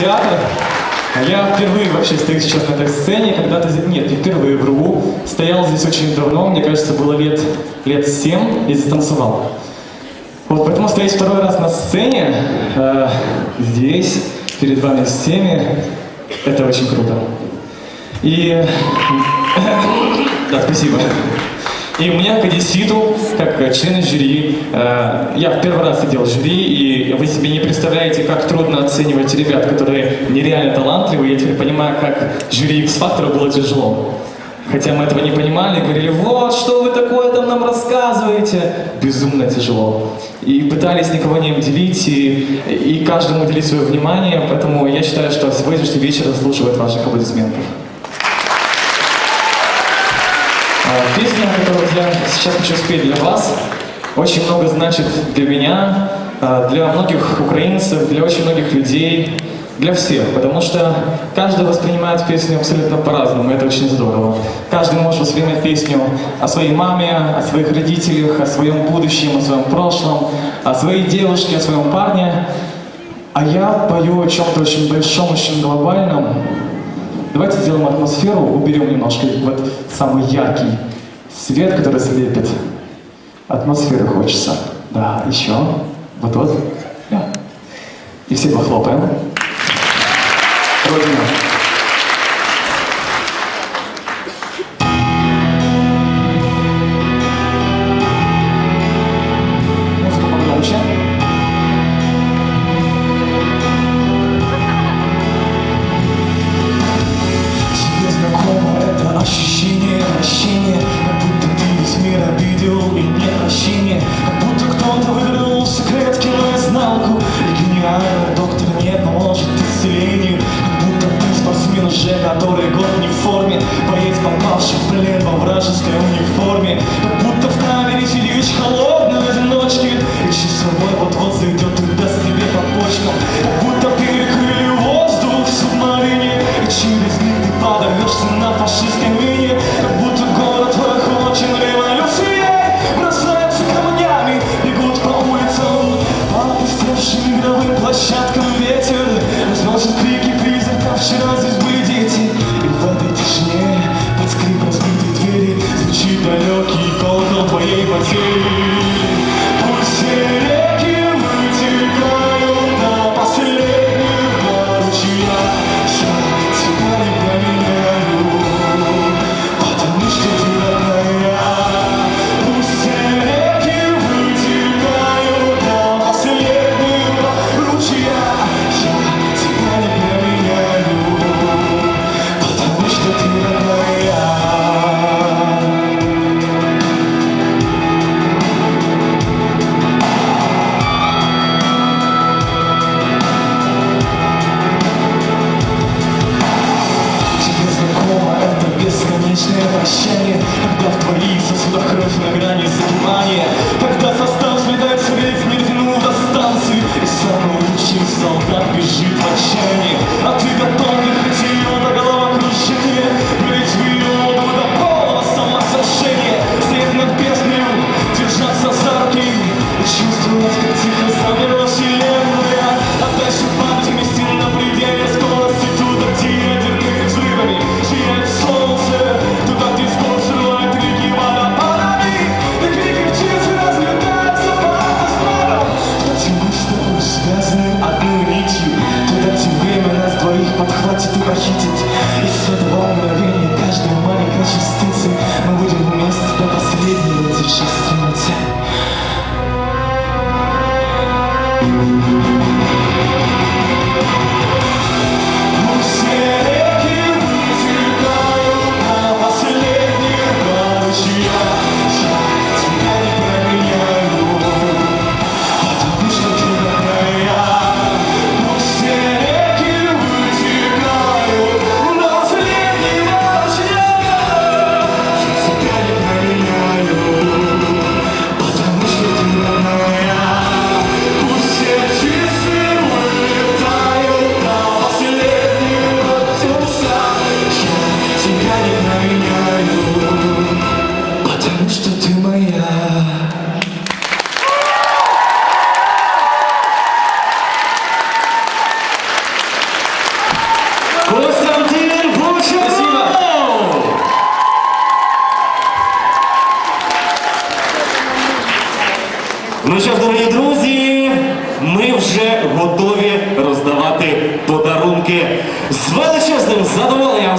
театр. Я впервые вообще стою сейчас на этой сцене, когда-то... Нет, не впервые вру. Стоял здесь очень давно, мне кажется, было лет, лет 7, и здесь танцевал. Вот, поэтому стоять второй раз на сцене, э, здесь, перед вами всеми, это очень круто. И... Да, спасибо. И у меня к одесситу, как члену жюри, э, я в первый раз сидел в жюри, и вы себе не представляете, как трудно оценивать ребят, которые нереально талантливы. Я теперь понимаю, как жюри X-фактора было тяжело. Хотя мы этого не понимали, говорили, вот, что вы такое там нам рассказываете. Безумно тяжело. И пытались никого не обделить, и, и каждому уделить свое внимание, поэтому я считаю, что сегодняшний вечер заслуживает ваших аплодисментов. А, Песня, которую я сейчас хочу спеть для вас, очень много значит для меня, а, для многих украинцев, для очень многих людей, для всех, потому что каждый воспринимает песню абсолютно по-разному, это очень здорово. Каждый может воспринимать песню о своей маме, о своих родителях, о своем будущем, о своем прошлом, о своей девушке, о своем парне. А я пою о чем-то очень большом, очень глобальном, Давайте сделаем атмосферу, уберем немножко вот самый яркий свет, который слепит. Атмосферы хочется. Да, еще. Вот вот. Да. И все похлопаем. Родина. Бесконечное прощание Когда в твоих сосудах кровь на грани затумания Когда состав слетает весь мир тянул до станции И самый лучший солдат бежит в отчаянии А ты готов не хотел до головокружения Пролить в ее воду до полного самосожжения Стоять над бездною, держаться за руки И чувствовать, и с этого мгновения каждой маленькой частицы Мы будем вместе до последнего дыши стремиться Все потому что ты моя. Константин Ирбучев! Ну що ж, дорогі друзі, ми вже готові роздавати подарунки з величезним задоволенням.